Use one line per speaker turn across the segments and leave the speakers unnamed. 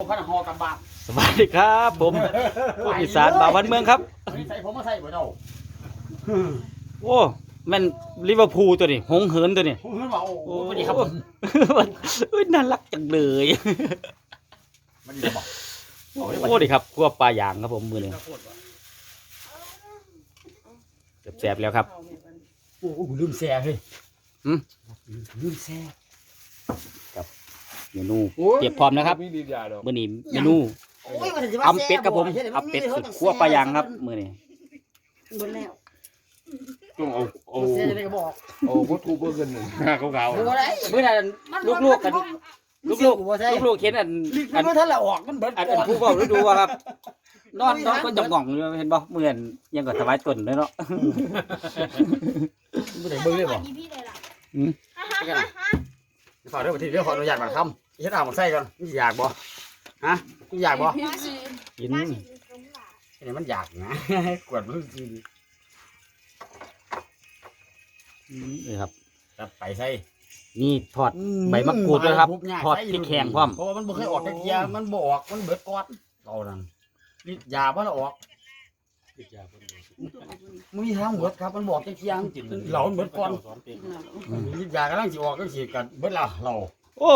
พันหอกำบาก
สวัสดีครับผมผู้อีสานบ่าววันเมืองครับ
อันนี้ใส่ผมมาใส่บ่เจ้า
โอ้แม่นลิเวอร์พูลตัวนี้หงเหินตัวนี้
ผมเห็นว่าโอ้โหสวัสดีครับผม
เอ้ยน่ารักจังเลย
มันดีบอก
โอ้ดีครับคั่วปลาย่างครับผมมือหนึ่งแสบๆแล้วครับ
โอ้โหลืมแซ่เลย
หืม
ลืมแซ่
เมนูเตรียมพร้อมนะครับ
มีดีดาดอก
มือนี้เมนู
โอ้ยมันจะว่า
อำเป็ดครับผมอำเป็ดสุดคั่วปลาย่างครับมือนี้
เบิดแล้ว
ต้องเอาเอา
แซ่จะได้ก็บอก
เอาวัตถุเบอร์เกินหนึ่งหน้าขาว
โอ้ย
มือนั้นลูกๆกัน ลูกๆลูกๆเห็นอัน
อั
อั
น
น
มันทันละออกมันเบิด
อัน
ก่
อัน
อน
ผู้เฝ้าฤดูว่าครับนอนนอนก็จะง่องอยู่เห็นบ่เหมือนยังก็ถวายตนเลยเนาะ
ไม่ได้เบิ่งเลยบ่
อีพี่ เลยล่ะ
ขอเรื่องประเทศเรื่องขออนุญาตมาทำเฮ็ดอ่างมาใส่ก่อนนี่อยากบ่ฮะกูอยากบ่
กิน
อันนี้มันอยากนะกวดมันกิน
นี่ครับ
จัดไปใส่
นี่ทอดใบมะกรูดด้วยครับทอดพริกแห้งพร้อม
เพราะว่ามันบ่เคยออกจากเกียร์มันบ่ออกมันเบิดก่อนเอานั่นฤทธิ์ยาบ่ละออก มันมีทางเบิดครับมันบอกจากเกียร์มันเหลามันเบิดก่อนฤทธิ์ยากำลังสิออกจังซี่กันเบิดละเรา
โอ้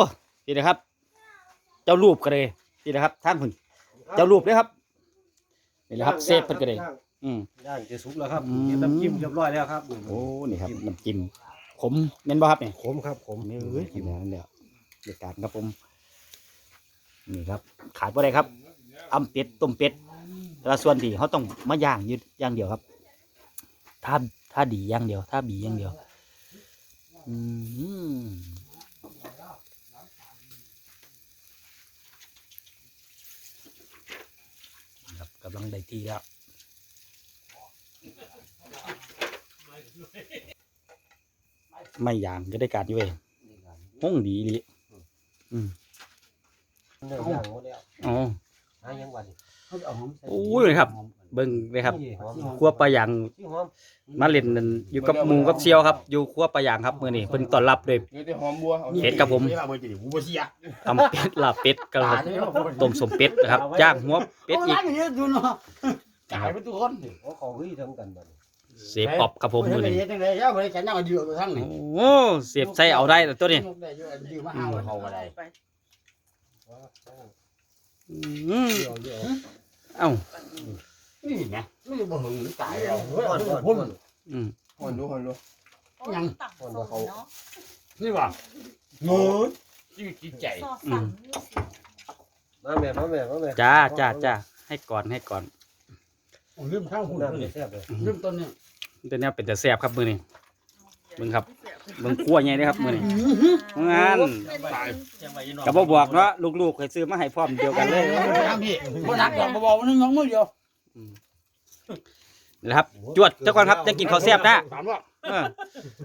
นี่นะครับ เจ้ารูปก็เลยนี่นะครับท่านคุณเจ้ารูปเลยครับนี่แหละครับเซฟเพิ่นก็เลยอืม
ย่างจะสุกแล้วครับ
อืม
เก็บน้ำจิ้มเรียบร้อยแล้วครับ
โอ้นี่ครับน้ำจิ้มขมเม่นบ่ครับนี่
ขมครับขม
นี่เอ้ยกินแล้วนั่นแหละเด็ดการครับผมนี่ครับ ขาดบ่ได้ครับอำเป็ดต้มเป็ด แต่ละส่วนที่เขาต้องมาย่างอยืดอย่างเดียวครับถ้าถ้าดีอย่างเดียวถ้าบีอย่างเดียว อืมครับกำลังได้ที่แล้วไม่อย่างก็ได้การอยู่เว้ยห้องดีลิ
เนื้อย่างหมดแล้ว
อ๋อ
หายังวันนี้
เขาจะเอาหอมใส่
โอ้ยครับเบิ่งเลยครับ
นี่หอม
ครัวปลาย่าง
ที่หอม
มาเล่นนั่นอยู่กับหมูกับเซียวครับ อยู่ครัวปลาย่างครับมื้อนี้เพิ่นต้อนรับด้วย
ๆเนื้อแต่หอมบัวเอา
เห็ดครับผม
นี่ว่าเบอร์จีกูบ่เสีย
ตำเป็ดลาบเป็ดกระ
ตายเลยว่าบ่
ต้มสมเป็ดนะครับย่างหัวเป็ดอีก
โร้านอย่างนี้ดูเนาะจ่ายไปทุกคน
โอ้เขาเฮ้ยทำกันบัดนี้
เสียบออบครับผมมื้อนี้
เฮ็ดจังได๋ย่าบ่ได้ฉันยังเอาเดือดไปทั้งนี่
โอ้เสียบใส่เอาได้แล้วตัวนี้
ได้อยู่อันยืมมาเอาเขาก็ได้
อืม
เดี๋ยวเดี๋ยว
เอ้า
นี่แหมนี่บ่หึงตายแล้ว
ก่อนก่อน
ผม
ก่อน
อืม
หอนดูหอนดู
ยัง
ตับส่งเนาะ
นี่ว่าโง่ชีวิตจิตใจ
สอดสั่ง
มาแม่มาแม่มาแม่
จ้าจ้าจ้าให้ก่อนให้ก่อน
ผมลืมข้างหู
น้ำ
เล
เดือด
ย
แซ่บเลย
ลืมต้นนี้
ตัวเนี้ยเป็นแต่แซ่บครับมื้อนี้ เบิ่งครับเบิ่งครัวใหญ่เด้อครับมื้อนี้งานก็บ่บอกเนาะลูกๆเคยซื้อมาให้พร้อมเดียวกันเลย
ทำพี่บ่นักดอกบ่บอกว่านึงน้องมือเดียว
นี่แหละครับ จวดเจ้าก่อนครับจะกินข้าวแซ่บนะ
ถามว่า
เออ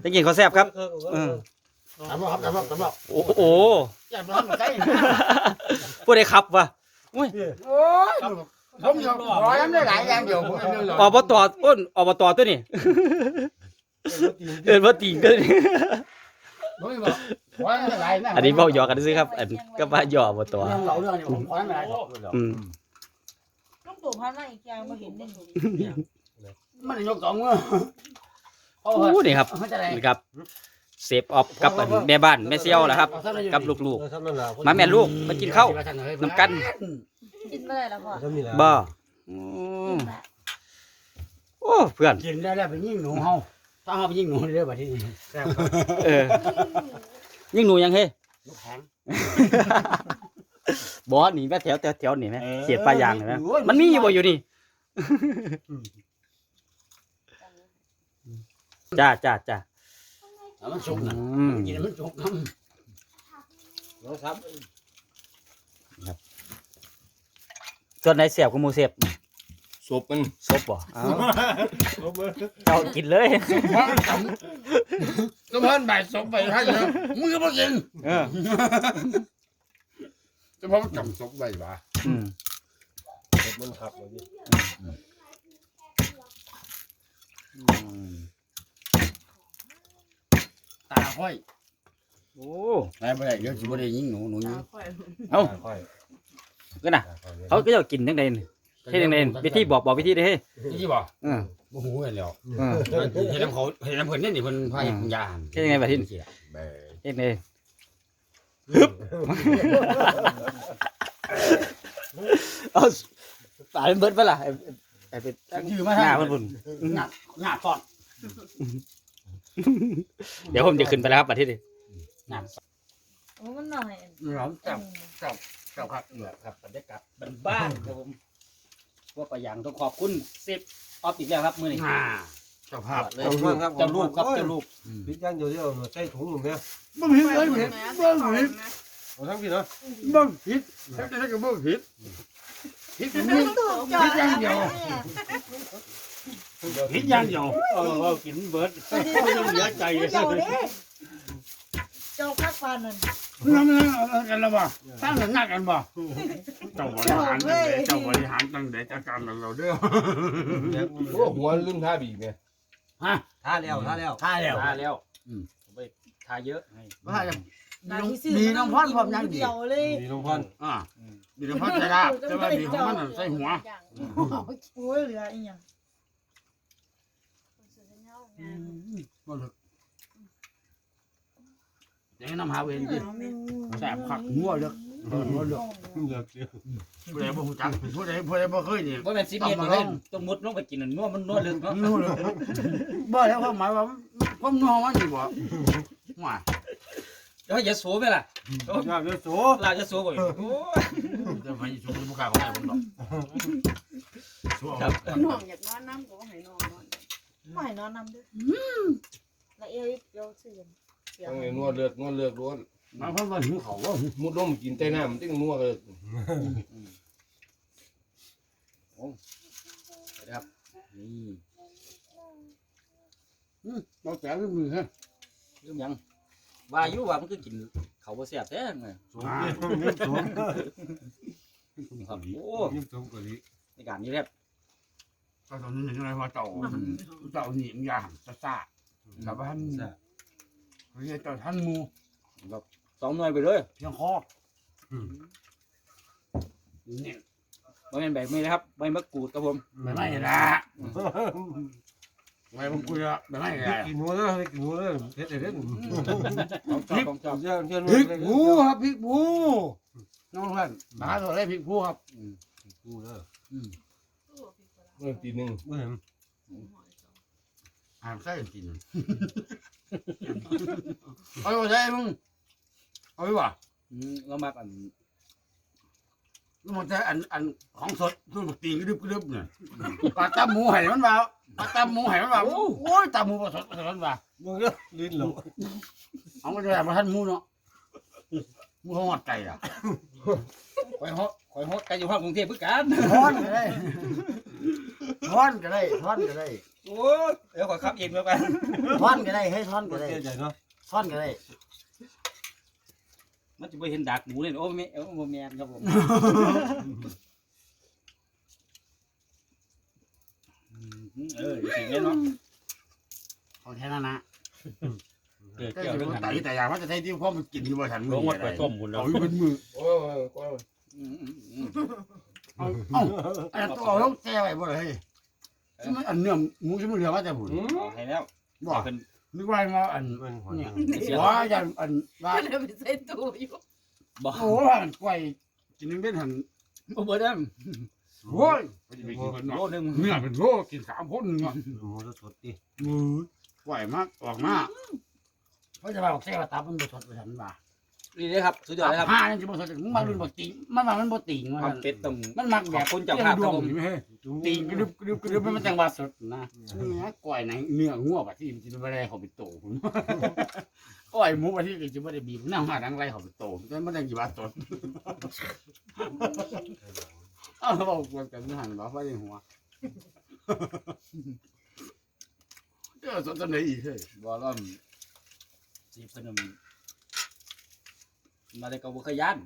จะกินข้าวแซ่บครับ
เออ
เออ
ถามว่าครับถามว่าถามว่า
โอ้โห
อย่ามาทำใกล้
ผู้ใดขับวะ
โอ้ยผมจะร้อยน้ำได้หลายอย่างเดียวผมเอาเรื่องเลย
อบตอ้นอบตตัวนี้ เอินว่าตีกันนี่
ผมจะบอกร้อยน้ำได้หลายนะ
อันนี้เว้าหยอกกันซื้อครับ อันก็ว่าหยอกอบต
เรื่องเหล่าเรื่องนี้ผมร้อยน้ำได้หลาย
อืม
ต้องตู่พันมาอีกอย่างมาเห็นหนึ่ง
มันยกสองมือโอ้
โอ้นี่ครับ
เขาจะได้
นี่ครับเซฟออฟกับแม่บ้านแม่เซียวนะครับ กับลูกๆมาแม่ลูกมากินข้าวน้ำกัน
กินเมื่อไรแล้วพ่อ
บ่อืมโอ้เพื่อน
กินได้แล้วไปยิงหนูเฮา ถ้าเฮาไปยิงหนูเด้อบัดนี้
แซ่บครับ
เออ ยิ่งหนูยังเฮ้
ลูกแข็ง
บอสนี่แม่แถวแถวแถวนี่ไหม
เออ
เขียดปลายางเห็นไหม
โอ้ย
มันมีอยู่บ่อยู่นี่จ้าจ้าจ้า
แล้วมันสุกนะ
อืม
กินแล้วมันสุกน้
น้องครับ
ส่วนไหนเสียบกับหมูเสียบ
ศพมัน
ซบบ่เอาเจ้ากินเลยำ
ก็พันใบสองใบให้นะมึงก็บ่กิน
เออ
จะพามันจำสองใบบ่า
อืม
เผ็ดมันครับเลยพี่
อืม
ตาห้อย
โอ้
ได้บ่ได้เดี๋ยวสิบ่ได้ยิงหนูหนูยิง
เอ้า
ค่อย
ก็น่ะ เขาก็จะกินจังไดนี่ เฮ็ดจังไดนี่วิธีบอกบอกวิธีเด้เฮ้ย
ที่บอก
เออ
บ่ฮู้กันแล้ว
เออ
เฮ็ดน้ำเขาเฮ็ดน้ำเพิ่นนี่นี่เพิ่นพาเฮ็ดยา
เฮ็ดยังไงบัดนี้
แบ
เฮ็ดจังไดเอาปลาเป็นเบิดบ่ล่ะไอ้ไอ้เป็ด
ยืมมา
ห
ทา
น้างเพิ่นพุ่น
หน้าหน้าซ่อน
เดี๋ยวผมจะขึ้นไปแล้วครับบัดนี้ดิ
หน้า
โอ้มันหน่อย
เราจับจับจับครับเหนือครับบรรยากาศบ้านๆครับผม
พ วกปลาย่างต้องขอบคุณเซฟออฟอีกแล้วครับมื้อนี้
อ่าเจ้าภาพ
เลย
เจ้าลูกครับ
เจ้าลูกครับเจ้าลูก
พิจารณาเดียวใส่ถุงหนึ่งเนี่ย
บ่ผิดเลยบ่ผิดบ่ผิด
เอาทั้งพี่เนาะ
บ่ผิดแต่แต่ก็บ่ผิดผิดนี่ผิดอย่างเดียวผิดอย่างเดียวเออเอากินเบิดไม่ต้องเหลือใจเลย
เจ้าเด้เจ้าพักปานนั่น
นั่นนั่นกันแล้วบ่ตั้งหน้ากันบ่ เจ้าบริหารตั้งแต่เจ้าบริหารตั้งแต่จัดการเราเด้อ
โอ้หัวลืมท่าบีบเนี่ย
ฮะ
ท่าแล้วท่าแล้ว
ท่าแล้ว
ทาแล้วอืมผมไปทาเยอะให้
ว่าจะมีน้องพอดพร้อมยังดี
เดียวเลย
มีน้องพร
อ่ามีน้องพอดใส่ลาบแต่ว่ามีของมันใส่หัว
โอ้ยเหลืออีหยัง
บ่ลึกเดี๋ยวน้ำหาเวรดิแสบผักหัวเลึกหัว เลึก
เลือกเดียว
ผู้ใดบ่ฮู้จักผู้ใดผู้ใดบ่เคยนี่
บ่แม่น10เมตรนี่เฮ้ยต้องมุดลงไปกินนั่นนัวมันนัวลึกเนาะ
นู้เลยบ่แล้วความหมายว่าความนัวมันนี่บ่ว่า
เดี๋ยวอย่าโสไปล่ะ
อยากจะโซ่
ลาจะโสบ่อีกโอ้ย
จะไปชูบ่กล้าของได้ผมดอกชัวร์
ครับ
น้องอยากนอนน้ำก็ให้น้องนอน
ไม่นอนนำด้วยแล้วเอ้ยเดี๋ยวซื้อเสียง
ต้องไอ้นวดเลือดนวดเลือดล้วน
มาเพิ่นว่าหิวข้าวบ่
มุดลงกินใต้น้ำมันต้องนวดเลย
ครับนี่
บ่แก่คือมือฮะ
ลืมยังว่าอยู่ว่ามันคือกินเขาวบ่แซ่บแท้ไง
สูงเนี่ยสูง
ครับโอ้
ยิ่งสูงกว่านี้
ในการนี้ครับ
ก็ตอนนี้ยังไงว่าเจ้าเจ้าหนีมยามซ่าๆกับท่านเรียกเจ้าท่านหมู่
สองหน่วยไปเลย
เพียงคอนี่
บ่แม่นแบบนี้นะครับใบมะกรูดครับผม
ไม่ไม่ละไว้ผมคุยละไม่ไม่ละ
กินหัวเลยกินหัวเลยเด็ดเด็ด
ของชอบของชอบ
เจ้าเจ้า
พริกผูครับพริกผูน้องท่านมาตัวได้พริกผูครับ
กูเลย
เมื่อตีหนึ่ง
ไม่เห็น
อ่านใส่กินเอาไปใส่มึง เอาไปวะ
อืมเรามักอัน
มันจะอันอันของสดคือบักตีกระดึบกระดึบเนี่ยปลาตำหมูไห่มันว่าปลาตำหมูไห่มันว่าโอ้ยตำหมูผสมผสมมันว่า
มึงก็ลิ้นหลง
เอามาได้มาท่านหมูเนาะหมูหอดไก่อะ
ข่อยฮอดข่อยฮอดไกลอยู่ห้องกรุงเทพคือกัน
ทอนก็ได้ทอนก็ได้ทอนก็ได้
โอ้ยเดี๋ยวข่อยขับเองแล้วกัน
ทอนก็ได้ให้ทอนก็ได้
เสียใจเนาะ
ทอนก็ได้
มันจะไปเห็นดักหมูเลยโอ้แม่โอ้บ่แม่นครับผมอืมเออสิแม่นเนาะ
ของแค่นั้นนะ
เกิด
ก็
เกี่ยว
จะ
เรื่อง
เป็น
หัน
ไต่แต่อย่างว่าจะได้ที่พ่อมันกินอยู่บ่ทัน
ลงวัดไปต้มคุณแล้ว
เอาอยู่เป็นมือ
โอ้ยก็
อืมอืมอืม
เอาเอาอันนั้นตัวเอาแล้วแช่ไว้บ่เลยใช่ไหมอันเนื้อหมูใช่ไหมเหลือมาแต่บุญ
เอาให้แล้ว
บ่
เอาขึ้น
นึกว่ามาอัน
มันหัว
เนี่ย
เสีย
ว่าอย่างอันว่า
ก็เลยไปใส่ตู้อยู่
บ่
โอ้ว่ามันกล้วยกินนึงเป็นหัน
บ่เบิดแล้ว
โอ้ยไปจะไปกินกัน
โล
เนาะ
นึง
เนื้อเป็นโลกินสามคนเนาะ
หัวสดดิ
มือกล้วยมากออกมาเขาจะมาบอกแซ่ว่าตับมันบ่สดไปทันว่า
นี่เลยครับ สุดยอดเลยครับ
ผ้านี่สิบ่สดมึงมารุ่นบ่ติงมันว่ามันบ่ติงว่า
ความเป็ดต้อง
มันมักแบบ
ขอบคุณเจ้าภาพครับผม
เฮ้ยติงกระดึบกระดึบกระดึบมันจังหวะสดนะเนื้อกล้วยไหนเนื้องัวบัดที่มันสิบ่ได้เข้าไปโตพุ่นกล้วยหมูบัดที่ก็สิบ่ได้บีบน้ำมาดังไรเข้าไปโตแต่มันจังสิว่าสดอ้าวบอกกวนกันหันมาไฟในหัวเจ้าสนใจไหนอีกเฮ้ย
บ่ล้อมสิเพิ่นน มาได้ก็บ่เคยย่าน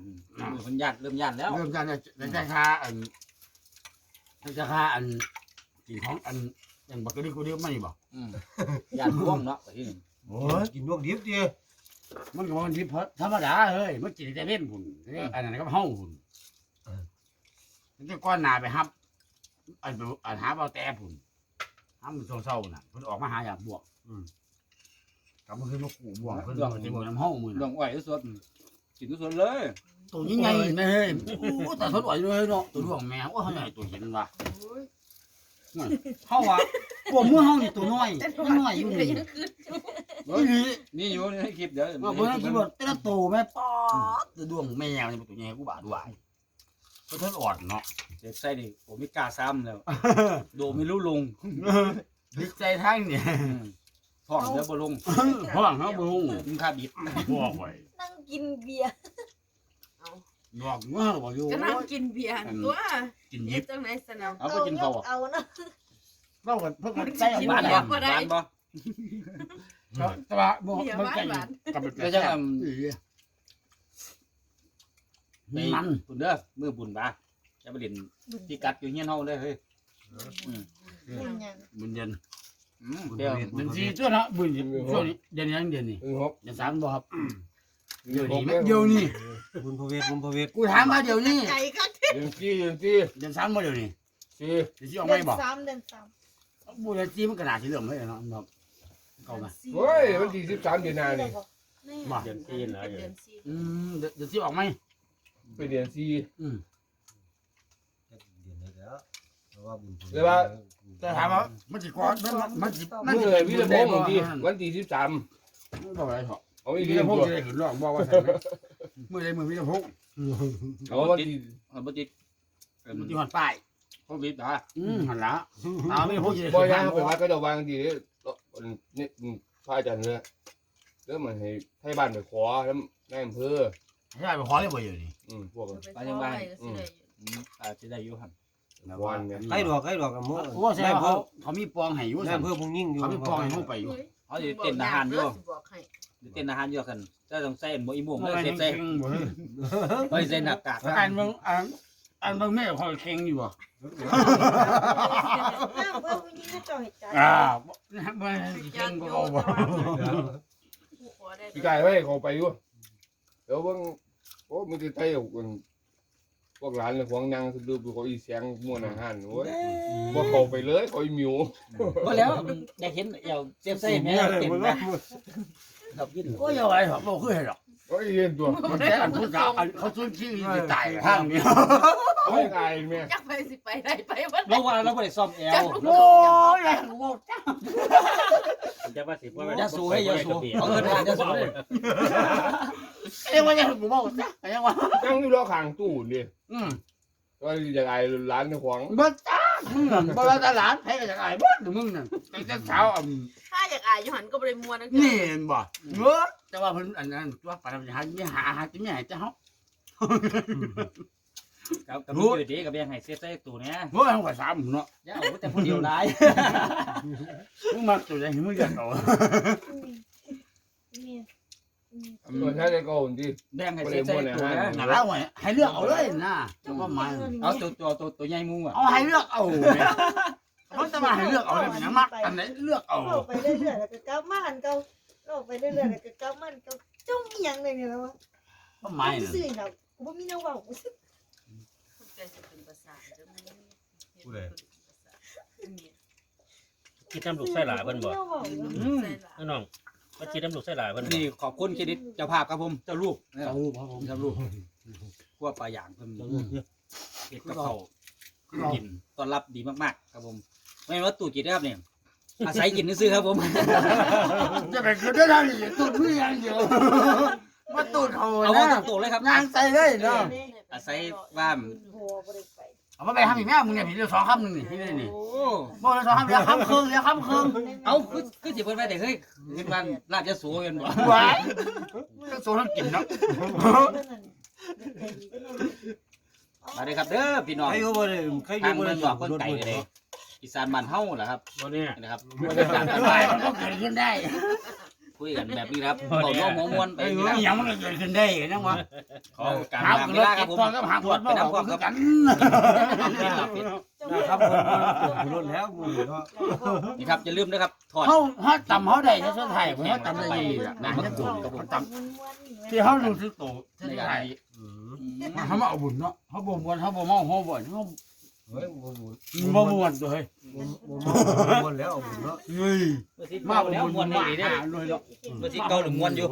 มือเพิ่นย่านเริ่มย่านแล้ว
เริ่มจากในราคาอันในราคาอันสิ่งของอันอย่างบักกะดิกูเดียวไม่บอก
อืมย่านพ่วงเนาะไปที่นี่
โอ้ยกินพวกดิบดิ
มันก็มันที่ธรรมดาเฮ้ยมันกินแต่เล่นหุ่นอันนั้นก็เฮาหุ่นจะก้อนหนาไปฮับ อันอันหาเบาแต่ผุนห้ามมันเศร้าๆน่ะเพิ่นออกมาหาอยากบวก
อืม
กลับมาขึ้นมาขู่บวกเพิ่นบอกจะบวกน้ำห้องมือ
ด
น่ะ
องอ้อยสด กินสดเลย
ตัวยิ่งใหญ่นะเฮ้ยโอ้แต่ทดไหวเลยเนาะตัวดวงแมวว่าเขาใหญ่ตัวเห็นว่ะเขาว่าพวกมือห้องนี่ตัวน้อยมันน้อยอยู่นี่นี่
นี่อยู่ในคลิปเดี๋ยว
มาเพิ่นคิดว่าแต่ละตัวแม่ป๊อดตัวดวงแมวนี่เป็นตัวใหญ่กูบาดด้วยเพิ่นทดอ่อนเนาะ
เด็กใส่ดิผมไม่กล้าซ้ำแล้ว โดไม่รู้ลง
ดีใจทั้งเนี่ย
ท้องเดี๋ยวบ่ลง
ห้องเขาบุ้ง
มึงค่าบิด
บอกไว้
นั่งกินเบียร์
บอกว่าบอกอยู่
ก็นั่งกินเบียร์ตัว
กิน
ยิ
ยิ
บบจังไหนสนาม
เอาไปกินข้าวอะ
เอานะ
เล่ากันเพิ่งใส่
หวาน
บ้าน
บ่หวานบ่
แต่ว่าบ่มันใส่กับเป็น
แล้วจะท
มันำ
บุญเด้อมือบุญบ่าจะไปเล่นที่กัดอยู่เฮียนเฮาเลยเฮ้ย
บุญยัง
บุญเย็น
อืม เดี๋ยว
เดือนสี่ตัวนะบุญเย็นช่วงนี้เดือนยังเดือนนี้
เออฮบ
เดือนสามบ่ครับ
เดี๋
เดี๋
ย
ยวว
นี้
นี้เดี๋ยวนี้
บุญพระเวทบุญพระเวท
กูถามมาเดี๋ยวนี้
ไก่ก็
เดือนสี่เดือนสี่
เดือนสามบ่เดี๋ยวนี้
สี่
เดือนสี่ออก
เดื
ไม่
อน
บอก
สามเดือนสาม
บุญเดือนสี่มันกระดาษสีเหลืองเลยเนาะครับเข้ามา
เฮ้ยวันที่สิบสามเดือนหน้านี่
มา
เดือนสี่เดือนสี่
อืมเดือนสี่ออกไหม
ไปเดือนสี่
อืม
เดือนไหนแล้วเพราะว่าบุญพระเวท
เดี๋ยวว่า
แต่ถามว่ามันสิก่อนมันมันสิมั
เมื่
น
อ
สิ
วิรพงศ์ที่วันที่สิบสาม
บอกอะไรเถอะ
เอาอีก
วิ
ที
รพง
ตัว
ศ์จะได้ขึ้นร้องบอกว่าใส่เมื่อไรมือวิรพงศ์
เอาวันที่
เอาบ่ติด
มันที่หันป้าย
โควิดอะ
อืมหันละตาวิรพงศ์จะได้
บ่
ขึ้น
ย่าง
ร้อง
ไปวัดก็จะวางดีนี่พระอาจารย์เนี่ยแล้วมันให้ให้บ้านไปขอแล้วนายอำเภอ
ใช่ไปขอเลยบ่อยู่นี่
อืมพวก
ไปยังไงก็สิได้
อืมอาจจะได้อยู่หั่น
วันเนี่ย
ใครดอกใครดอกกับมือ
โอ้แสดงว่าเขาเขามีปองให้อยู่
แม่
สั่น
เพื่อพุงยิ่งอยู่
เขามีปองให้มึงไปอยู่
เขาสิเต้นอาหารอยู่
บอกให้
เต้นอาหารอยู่กันจะต้องใส่หมวกอีหม่วง
มัน
เลย
เซ็
เซ็
ต
ต
เซ็
ใส่
งบ่เฮ้ย
เฮ้ยใส่หน้ากาก
อ่านเบิ่งอ่านอ่านเบิ่งแม่เขาเค็งอยู่บ่
น้ำเพื่อผู้หญิงก็จ่อยใจ
อ่าบ่บ่เค็งบ่เอาบ่
ผู้ขอได้
พี่กายไว้เขาไปอยู่เดี๋ยวเบิ่งโอ้มันจะไทยเอาคนพ วกหลานเลยของนางสะดุดเขาอีเสียงม่วนอาหารโอ้ยบ่เข้าไปเลยเขาอีหมิว
บ่แล้วอยากเห็นอยากเจ็บใส่แม่เต็มนะดอกยิน
โอ้ยเอาไว้เถอะบ่คือเห็นหรอก
เขาอีเรียนตัว
มันแค่อันผู้สาวอันเขาซื้อที่ไปตายทางนี้
เขาไม่กายแม่
จักไปสิไปได้ไปวัน
เราว่าเราบ่ได้ซ่อมแอล
โอ้ยแรงบ่จ้า
จะว่าสิว่า
อย่าสู้ให้อย่าสู้เอาเงินมาอย่าสู้เล ย
เอ้ยว่าจะกูบ่จ้ายังว่า
นั่งอยู่รอข้างตู้นี่
อืม
ก็อยากอายร้านเจ้าของ
บ่จ้ามึงน่ะบ่ละตลาดให้ก็จะขายบ่มึงน่ะแต่แต่เช้าอะ
ถ้าอยากอายอยู่หันก็บ่ได้มวนนะ
นี่เห็นบ่เออแต่ว่าเพิ่นอันนั้นตัวปานหาไม่หาหาจิไม่ให้เจ้า
กับกับมือดีกับยังให้เซ็ตใส่ตู้เนี้ย
โอ้ยหัวสามเนาะ
อย่าเอาแต่ผู้เดียวหลาย
มึงมาตัวใหญ่มึงจะเอา
นี่
ส่วนใช้ได้ก็คนที่
แบ่งให้เซ็ตใส่ตู้เนี้ย
หนาแล้วไว้ให้เลือกเอาเลยนะจังว่ามัน
เอาตัวตัวตัวตัวใหญ่มูอะ
เอาให้เลือกเอาเขาจะมาให้เลือกเอาเลยมันยังมักอันไหนเลือกเอา
เราไปเรื่อยๆแล้วก็ก้าวมาหันเก้าเราไปเรื่อยๆแล้วก็ก้าวมันเก้าจ้องอีหยังเลยเนี่ยแล้ววะ
ทำไม
กู
น่ะ
ซื้อแล้วกูบ่มีแนวเว้ากูซื้อ
คนใจจะเป็นประสาทจะไม่
คิดน้ำลูกไส้หลายเพิ่นบ่
แนวเว้าอยู่
อืม
น้อง มาคิดน้ำลูกไส้หลายเพิ่นบ่
นี่ขอบคุณเครดิตเจ้าภาพครับผม เจ้าลูก
เจ้าครับผม
เจ้าลูกพวกปลาอย่างเพิ่นเฮ็ดกับเขาวกินต้อนรับดีมากๆ ครับผม ไม่ว่าตู่กินนะครับเนี่ยอาศัยกินซื้อครับผม
จะไปคือได้ยังตูดมือยังเดียวมาตูดเขา
เอาว่า
นะ
ตรงๆเลยครับ
งานใส่เลยเนาะ
อาศัยว่า
โหบ่ได้ไป
เอามาไปทำอีกแม่มึงเนี่ยพี่เดียวสองคำหนึ่งนี่พี่นี่นี่
โอ้
บอกเลยสองคำเดียวคำครึ่งเดียวคำครึ่ง
เอาคือคือสิเพิ่นไปได้เฮ้ยเห็นว่าราชสูงกันบ่
หวานจะโซ่ทั้งกินเนาะ
มาเลยครับเด้อพี่น้อง
ใครอยู่บ่ได้ใครอ
ทา
ยู่
ง
บ่
เมื
ได้
องหลอกคนไก่เลยอีสานบ้านเฮาล่ะครับ
บ่เนี่ย
นะครับ
บรรยากาศสบายมันก็เกิดขึ้นได้
คุยกันแบบนี้ครับเบาโน้มหัวมวนไป
ไอ้
นี่
เรื่
นะ
องยังมันก็เกิดขึ้นได้นะวะ
ขอการ
หา
ตาม
ร
เว
ถ
ลาค
เก็
รั
บบ
ผม
ฟองก็หาขวดมาบอกคือกัน
นะครับผมรถแล้วมึงเนาะ
นี่ครับอย่าลืมนะครับถอด
เขาเขาจำเขาได้ที่สุดท้ายเขาจำได้ดีนะนะเขาจำที่เขารู้สึกตัวที่
ใน
สุด
การ
ท้าย
ท
อืม
มันเขามาเอาบุญเนาะเขาบ่มวนเขาบ่เมาเขาบ่เขา
เฮ้ยบ่บุญ
บ่ม่วนตัวเฮ้ย
บ่บ่ม่วนแล้วเอาบุญเนาะ
เฮ้ย
มาบ่
บ่
วนนี่เด้อ
เลยเนาะ
บ่สิเก่าหรือม่วนอยู่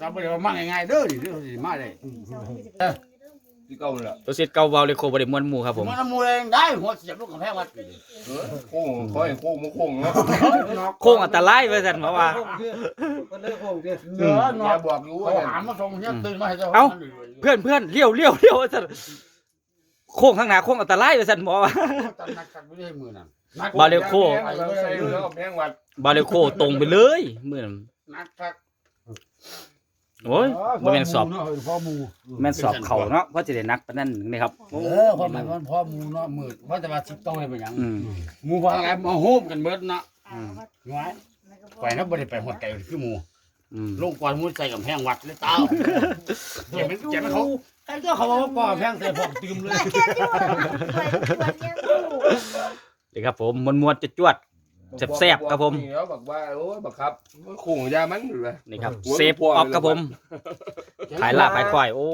จำบ่ได้ว่ามาง่ายๆเด้อนี่เด้อสิมาได้
ที่เก่านั่ะ
ตัวเสร็จเก่าเบาเลยโคบ่ได้ม่วนหมู่ครับผม
มันน้ำมูเองได้หัวเสียบลูกกำแพงวัด
เออโค้งคอยโค้งมาโค้งเนาะ
โค้งอันตรายว่าซั่นมาว่า
มันเลยโค้งเด้อ
เหลือ
อ
เนาะ
บอกอยู่ว่า
หามมาส่งเนี่ยตื่นมาให้เจ้า
เอ้าเพื่อนเพื่อนเลี้ยวเลี้ยวเลี้ยวว่าซั่น โค้งข้างหน้าโค้งอันตรายว่าซั่นหมอว่า
ตัดนักกันไม่ได้มือนั่น
บาเร็วโค้ง
ใส่แล้วแพงวัด
บาเลโคตรงไปเลยมื้อนั้น
นักทัก
โอ้ยบ่แม่นสอบ
เนาะพ่อมู
แม่นสอบเข้าเนาะเพราะสิได้นักปานนั้นนี่ครับ
เออพ่อมันมันพ่อมูเนาะมืดว่าแต่ว่าสิบโตเลยเป็นหยัง
อืม
หมูพาอะไรมาโฮมกันเบิดเนาะ
อืม
ง่ายไปนะบ่ได้ไปหดไก่คือหมู
อืม
ลงก่อนหมูใส่กับแพงวัดเลยเต้าเจ็บมันเจ็บมันเขาไอ้ก็เขาบอกว่าก่อแพงใส่พอกตืมเลย
แค่ที่ว่าไปวันเนี้ยกู
นี่ครับผมมวนๆจวด แซ่บๆครับผม
แล้วบอกว่าโอ้ยบักครับโค้งยามันอยู่เลย
ๆนี่ครับ
หัว
เซฟออฟครับผมขายลาบขายก้อยโอ้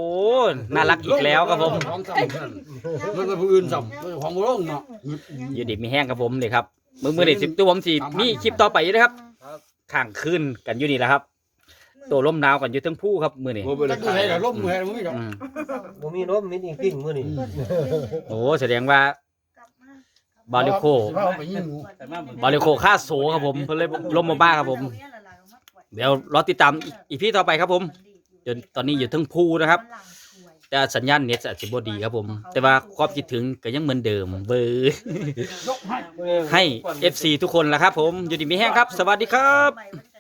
น่ารักอีกแล้วครับผม
ของสำคัญมันเป็นผู้อื่นสำของบ่ลงเนาะ
อยู่ดีมีแห้งครับผมนี่ครับมือมือนี่สิบตัวผมสิมีคลิปต่อไปอยู่นะครับข้างคืนกันอยู่นี่แหละครับ ตัวลมหนาวกันอยู่ทั้งผู้ครับมือนี่
บ่เป็น
จะดูให้เราล้มมือให้เราไม่ยอม
อืม
บ่มีนมมีนี่ปิ้งมื้อนี้
โอ้แสดงว่าบาริโค
เอาไปยิงหมู
แต่มาบ่
บาริโคค่าโซครับผมเพิ่นเลยลมมาบ้าครับผม เดี๋ยวรอติดตามอีพีต่อไปครับผม จนตอนนี้อยู่ทั้งผู้นะครับ แต่สัญญาณเน็ตอาจจะบ่ดีครับผม แต่ว่าความคิดถึงก็ยังเหมือนเดิมเบอร์
ยกให้
ให้ FC ทุกคนละครับผม อยู่ดีมีแห้งครับ สวัสดีครับ
ใหม่มัน